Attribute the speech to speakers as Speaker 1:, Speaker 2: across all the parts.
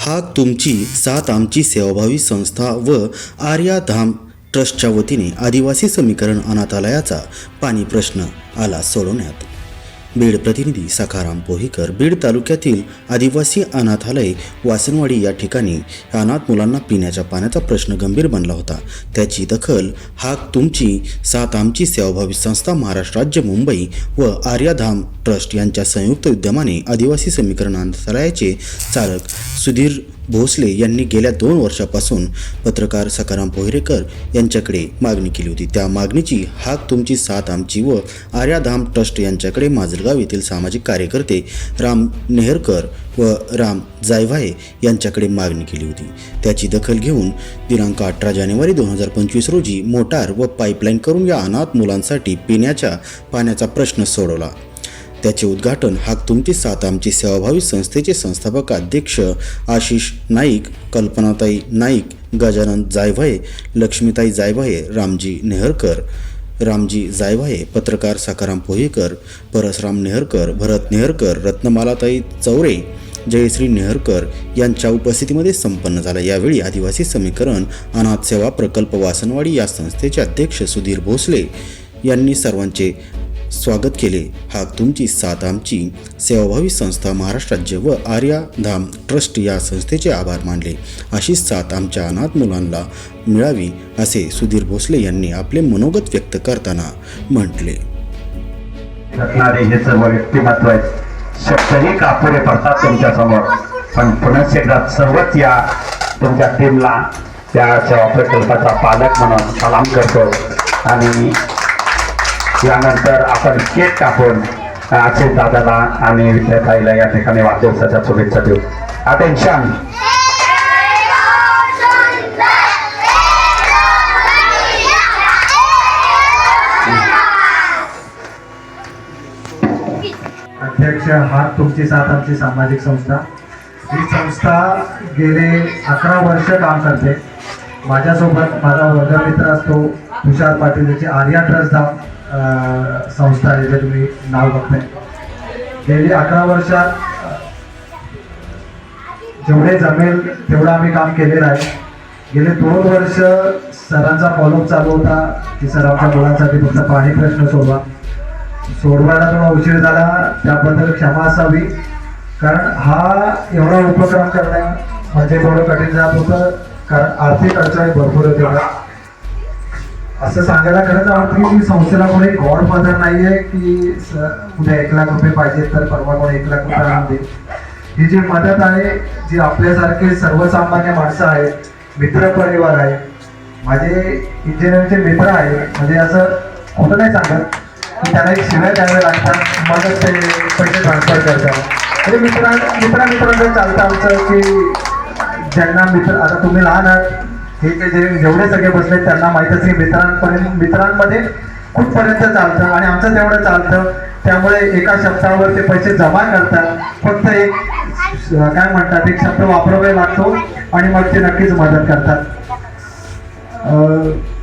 Speaker 1: हा तुमची सात आमची सेवाभावी संस्था व आर्याधाम ट्रस्टच्या वतीने आदिवासी समीकरण अनाथालयाचा पाणी प्रश्न आला सोडवण्यात. बीड प्रतिनिधी सखाराम पोहीकर बीड तालुक्यातील आदिवासी अनाथालय वासनवाडी या ठिकाणी अनाथ मुलांना पिण्याच्या पाण्याचा प्रश्न गंभीर बनला होता. त्याची दखल हाक तुमची सात आमची सेवाभावी संस्था महाराष्ट्र राज्य मुंबई व आर्याधाम ट्रस्ट यांच्या संयुक्त विद्यमाने आदिवासी समीकरण अनाथालयाचे चालक सुधीर भोसले यांनी गेल्या दोन वर्षापासून पत्रकार सकाराम पोहरेकर यांच्याकडे मागणी केली होती. त्या मागणीची हाक तुमची साथ आमची व आर्याधाम ट्रस्ट यांच्याकडे माजलगाव येथील सामाजिक कार्यकर्ते राम नेहरकर व राम जायभाये यांच्याकडे मागणी केली होती. त्याची दखल घेऊन दिनांक अठरा जानेवारी दोन हजार पंचवीस रोजी मोटार व पाईपलाईन करून या अनाथ मुलांसाठी पिण्याच्या पाण्याचा प्रश्न सोडवला. त्याचे उद्घाटन हाक तुमची साथ आमची सेवाभावी संस्थेचे संस्थापक अध्यक्ष आशिष नाईक कल्पनाताई नाईक गजानन जायभाये लक्ष्मीताई जायभाये रामजी नेहरकर रामजी जायभाये पत्रकार सकाराम पोहेकर परसराम नेहरकर भरत नेहरकर रत्नमालाताई चौरे जयश्री नेहरकर यांच्या उपस्थितीमध्ये संपन्न झाला. यावेळी आदिवासी समीकरण अनाथ सेवा प्रकल्प वासनवाडी या संस्थेचे अध्यक्ष सुधीर भोसले यांनी सर्वांचे स्वागत केले. हा तुमची साथ आमची सेवाभावी संस्था महाराष्ट्र राज्य व आर्या धाम ट्रस्ट या संस्थेचे आभार मानले. अशी साथ आमच्या अनाथ मुलांना मिळावी असे सुधीर भोसले यांनी आपले मनोगत व्यक्त करताना म्हटले.
Speaker 2: घडणारे हे सर्व व्यक्तिमत्व आहेत. शब्दही कापुरे पडतात तुमच्यासमोर. पण पुनश्च एकदा सर्वच या तुमच्या टीमला त्या सेवा प्रकल्पाचा पालक म्हणून सलाम करतो. आणि यानंतर आपण केक कापून अक्षय दादाला आणि विद्यार्थ्याला या ठिकाणी वाढदिवसाच्या शुभेच्छा देऊ. अटेन्शन
Speaker 3: अध्यक्ष हात तुमची साथ आमची सामाजिक संस्था. ही संस्था गेले अकरा वर्ष काम करते. माझ्यासोबत माझा वर्गमित्र असतो तुषार पाटील याची आर्या ट्रस्ट धाम. संस्था आहे जे तुम्ही नाव बघताय. गेली अकरा वर्षात जेवढे जमेल तेवढं आम्ही काम केलेलं आहे. गेले दोन वर्ष सरांचा फॉलोअप चालू होता. की सर आमच्या मुलांसाठी फक्त पाणी प्रश्न सोडवा. सोडवायला थोडा उशीर झाला. त्याबद्दल क्षमा असावी. कारण हा एवढा उपक्रम करणं म्हणजे थोडं कठीण जात होतं. कारण आर्थिक अडचणी भरपूर होत्या. असं सांगायला खरंच आवडतं की संस्थेला कोणी गॉड फादर आहे की उद्या एक लाख रुपये पाहिजे तर परवा कोणी एक लाख रुपये आणून दे ही जी मदत आहे जी आपल्यासारखे सर्वसामान्य माणसं आहेत मित्र परिवार आहे माझे इंजिनिअरचे मित्र आहे म्हणजे असं खोटं नाही सांगत की त्यांना एक शिव्या द्याव्या लागतात मगच ते पैसे ट्रान्सफर करतात. म्हणजे मित्रां मित्रा मित्रांचं चालतं आमचं की ज्यांना मित्र आता तुम्ही लहान आहात हे ते जे जेवढे सगळे बसले त्यांना माहीत असेल मित्रांपर्यंत मित्रांमध्ये कुठपर्यंत चालतं आणि आमचं तेवढं चालतं. त्यामुळे एका शब्दावर ते पैसे जमा करतात. फक्त एक काय म्हणतात एक शब्द वापरावा लागतो आणि मग ते नक्कीच मदत करतात.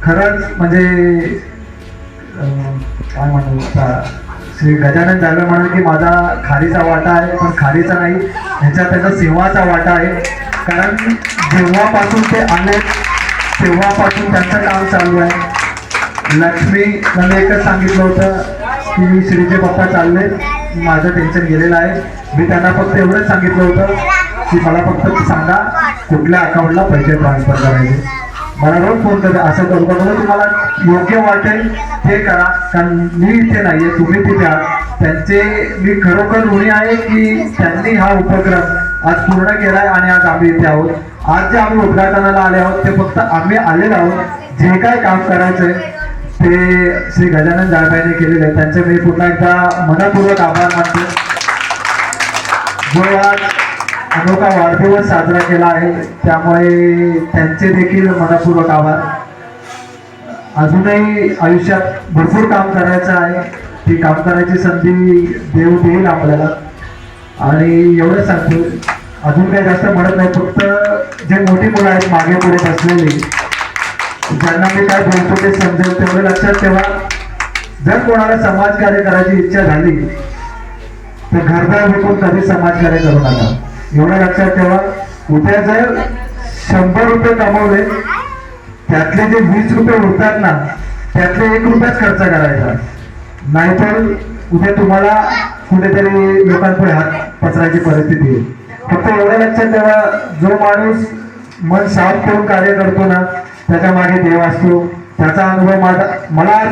Speaker 3: खरंच म्हणजे काय म्हणू श्री गजानन जाधव म्हणाल की माझा खारीचा वाटा आहे पण खारीचा नाही ह्याच्यात त्याचा सिंहाचा वाटा आहे. कारण जेव्हापासून ते आले तेव्हापासून त्यांचं काम चालू आहे. लक्ष्मी मला एकच सांगितलं होतं की मी श्रीचे पप्पा चालले. माझं टेन्शन गेलेलं आहे. मी त्यांना फक्त एवढंच सांगितलं होतं की मला फक्त सांगा कुठल्या अकाउंटला पैसे ट्रान्सफर करायचे. मला रोज फोन करते. असं करू का तुम्हाला योग्य वाटेल ते करा. कारण मी इथे नाही आहे तुम्ही तिथे त्यांचे मी खरोखर ऋणी आहे की त्यांनी हा उपक्रम आज पूर्ण केलाय आणि आज आम्ही इथे आहोत. आज जे आम्ही उद्घाटनाला आले आहोत ते फक्त आम्ही आलेलो आहोत. जे काय काम करायचंय ते श्री गजानन जाळबाईने केलेले आहे. त्यांचे मी पुन्हा एकदा मनपूर्वक आभार मानतो. जो आज अनोखा वाढदिवस साजरा केला आहे त्यामुळे त्यांचे देखील मनपूर्वक आभार. अजूनही आयुष्यात भरपूर काम करायचं आहे. ती काम करायची संधी देव देईल आपल्याला. आणि एवढं सांगतो अजून काही जास्त म्हणत नाही फक्त जे मोठी मुलं आहेत मागे पुढे बसलेली ज्यांना मी काय बोलतो ते समजेल तेवढं लक्षात ठेवा. जर कोणाला समाजकार्य करायची इच्छा झाली तर घरदार विकून कधी समाजकार्य करू नका. एवढं लक्षात ठेवा. उद्या जर शंभर रुपये कमवले त्यातले जे वीस रुपये उरतात ना त्यातले एक रुपयाच खर्च करायचा. नाहीतर उद्या तुम्हाला कुठेतरी लोकांपुढे हात पसरायची परिस्थिती येईल फक्त एवढं लक्षात ठेवा जो माणूस मन साफ करून कार्य करतो ना त्याच्यामागे देव असतो. त्याचा अनुभव माझा मला